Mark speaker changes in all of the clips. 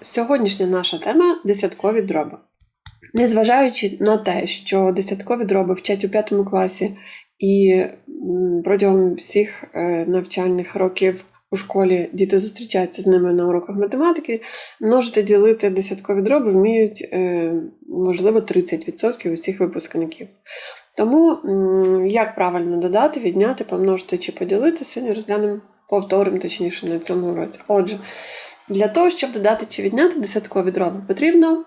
Speaker 1: Сьогоднішня наша тема десяткові дроби. Незважаючи на те, що десяткові дроби вчать у п'ятому класі і протягом всіх е, навчальних років у школі діти зустрічаються з ними на уроках математики, множити ділити десяткові дроби вміють, е, можливо, 30% усіх випускників. Тому як правильно додати, відняти, помножити чи поділити, сьогодні розглянемо, повторимо точніше на цьому уроці. Отже, для того, щоб додати чи відняти десяткові дроби, потрібно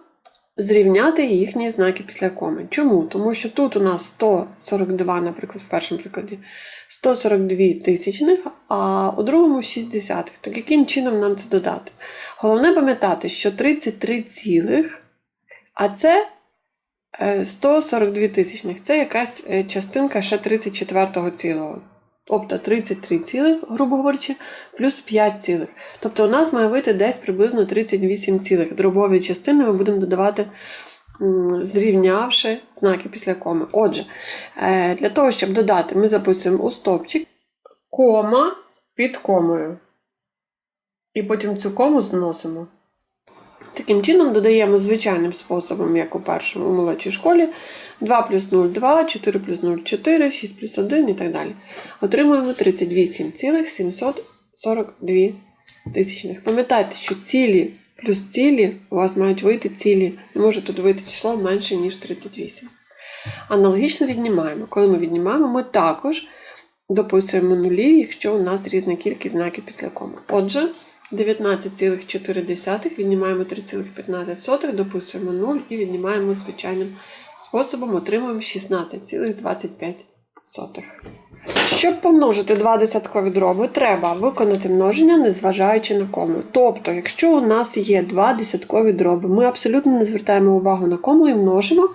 Speaker 1: зрівняти їхні знаки після коми. Чому? Тому що тут у нас 142, наприклад, в першому прикладі, 142 тисячних, а у другому 6 десятих. Так яким чином нам це додати? Головне пам'ятати, що 33 цілих, а це е, 142 тисячних. Це якась е, частинка ще 34 цілого. Тобто 33 цілих, грубо говорячи, плюс 5 цілих. Тобто у нас має вийти десь приблизно 38 цілих. Дробові частини ми будемо додавати, зрівнявши знаки після коми. Отже, е, для того, щоб додати, ми записуємо у стопчик кома під комою. І потім цю кому зносимо. Таким чином додаємо звичайним способом, як у першому у молодшій школі. 2 плюс 0 – 2, 4 плюс 0 – 4, 6 плюс 1 і так далі. Отримуємо 38,742 тисячних. Пам'ятайте, що цілі плюс цілі у вас мають вийти цілі. Не може тут вийти число менше, ніж 38. Аналогічно віднімаємо. Коли ми віднімаємо, ми також дописуємо нулі, якщо у нас різна кількість знаків після коми. Отже, 19,4 віднімаємо 3,15, дописуємо 0 і віднімаємо звичайним способом, отримуємо 16,25. Щоб помножити два десяткові дроби, треба виконати множення, незважаючи на кому. Тобто, якщо у нас є два десяткові дроби, ми абсолютно не звертаємо увагу на кому і множимо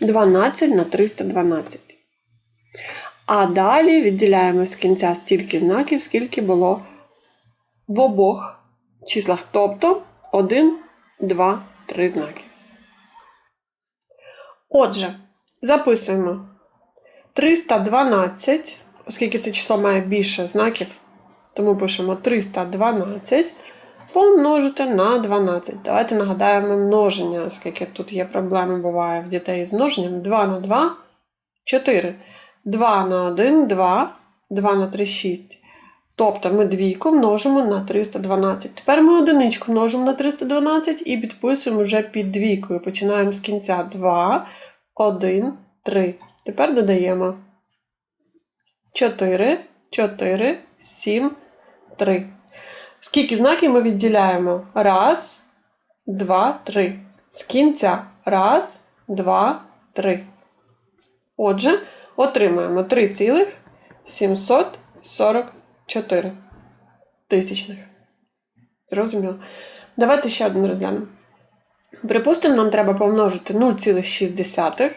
Speaker 1: 12 на 312. А далі відділяємо з кінця стільки знаків, скільки було в обох числах. Тобто 1, 2, 3 знаки. Отже, записуємо 312, оскільки це число має більше знаків, тому пишемо 312 помножити на 12. Давайте нагадаємо множення, оскільки тут є проблеми, буває в дітей з множенням. 2 на 2 4. 2 на 1 2, 2 на 3 6. Тобто ми двійку множимо на 312. Тепер ми одиничку множимо на 312 і підписуємо вже під двійкою. Починаємо з кінця 2, 1, 3. Тепер додаємо 4, 4, 7, 3. Скільки знаків ми відділяємо? Раз, два, три. З кінця. Раз, два, три. Отже, отримаємо 3,744 тисячних. Зрозуміло. Давайте ще один розглянемо. Припустимо, нам треба помножити 0,6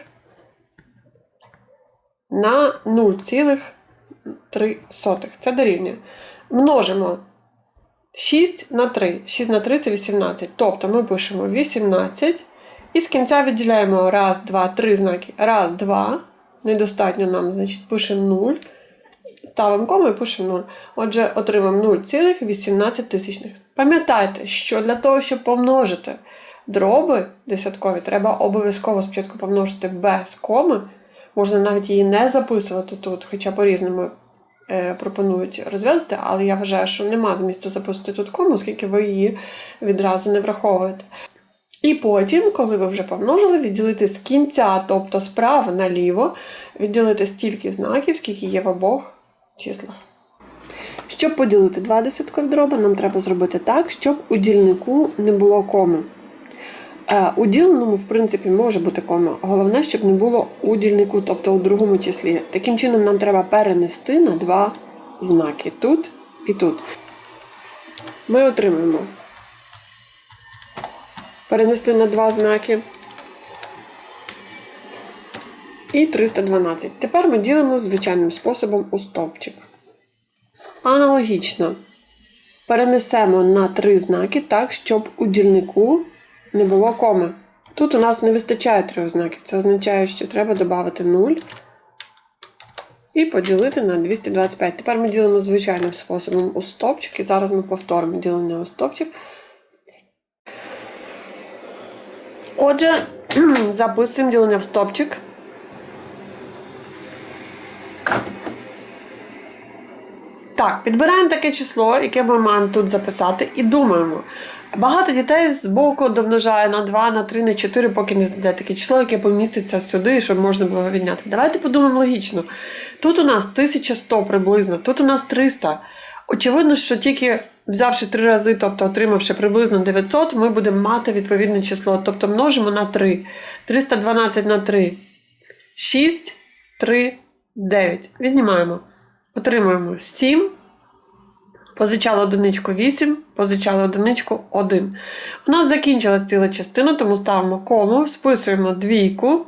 Speaker 1: на 0,3. Це дорівнює. Множимо 6 на 3. 6 на 3 це 18. Тобто ми пишемо 18 і з кінця відділяємо 1, 2, 3 знаки. 1, 2. Недостатньо нам, значить, пишемо 0. Ставимо кому і пишемо 0. Отже, отримаємо 0,18 тисячних. Пам'ятайте, що для того, щоб помножити дроби десяткові, треба обов'язково спочатку помножити без коми. Можна навіть її не записувати тут, хоча по-різному е, пропонують розв'язати, але я вважаю, що нема змісту записувати тут кому, оскільки ви її відразу не враховуєте. І потім, коли ви вже помножили, відділити з кінця, тобто справа наліво, відділити стільки знаків, скільки є в обох числах. Щоб поділити два десяткові дроби, нам треба зробити так, щоб у дільнику не було коми. Е, У діленому, в принципі, може бути кома. Головне, щоб не було у дільнику, тобто у другому числі. Таким чином, нам треба перенести на два знаки тут і тут. Ми отримаємо перенести на два знаки. І 312. Тепер ми ділимо звичайним способом у стовпчик. Аналогічно перенесемо на три знаки так, щоб у дільнику не було коми. Тут у нас не вистачає трьох знаків. Це означає, що треба додати 0 і поділити на 225. Тепер ми ділимо звичайним способом у стопчик, і зараз ми повторимо ділення у стопчик. Отже, записуємо ділення в стопчик. Так, підбираємо таке число, яке ми маємо тут записати, і думаємо. Багато дітей з боку домножає на 2, на 3, на 4, поки не знайде таке число, яке поміститься сюди, щоб можна було відняти. Давайте подумаємо логічно. Тут у нас 1100 приблизно, тут у нас 300. Очевидно, що тільки взявши три рази, тобто отримавши приблизно 900, ми будемо мати відповідне число. Тобто множимо на 3. 312 на 3. 6, 3, 9. Віднімаємо. Отримуємо 7. Позичала одиничку 8, позичала одиничку 1. У нас закінчилась ціла частина, тому ставимо кому, списуємо двійку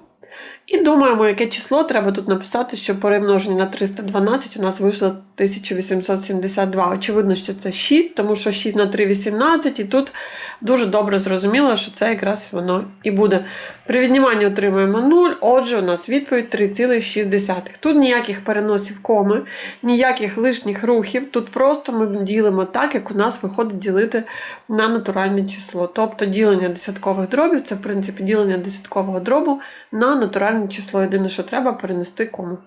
Speaker 1: і думаємо, яке число треба тут написати, щоб перемноження на 312 у нас вийшло 1872. Очевидно, що це 6, тому що 6 на 3 18, і тут дуже добре зрозуміло, що це якраз воно і буде. При відніманні отримуємо 0, отже, у нас відповідь 3,6. Тут ніяких переносів коми, ніяких лишніх рухів. Тут просто ми ділимо так, як у нас виходить ділити на натуральне число. Тобто ділення десяткових дробів це, в принципі, ділення десяткового дробу на натуральне число. Єдине, що треба перенести кому.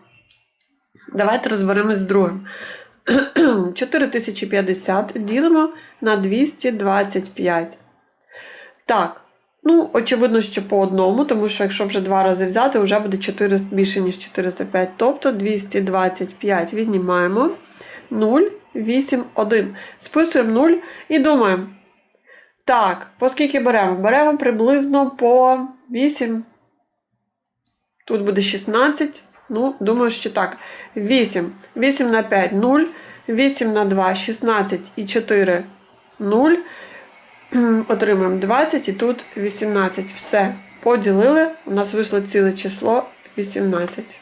Speaker 1: Давайте розберемось з другим. 4050 ділимо на 225. Так, ну, очевидно, що по одному, тому що якщо вже два рази взяти, вже буде 4, більше, ніж 405. Тобто 225 віднімаємо 0, 8, 1. Списуємо 0 і думаємо. Так, по скільки беремо? Беремо приблизно по 8. Тут буде 16. Ну, думаю, що так. 8. 8 на 5 0. 8 на 2 16 і 4 0. Отримаємо 20 і тут 18. Все. Поділили. У нас вийшло ціле число 18.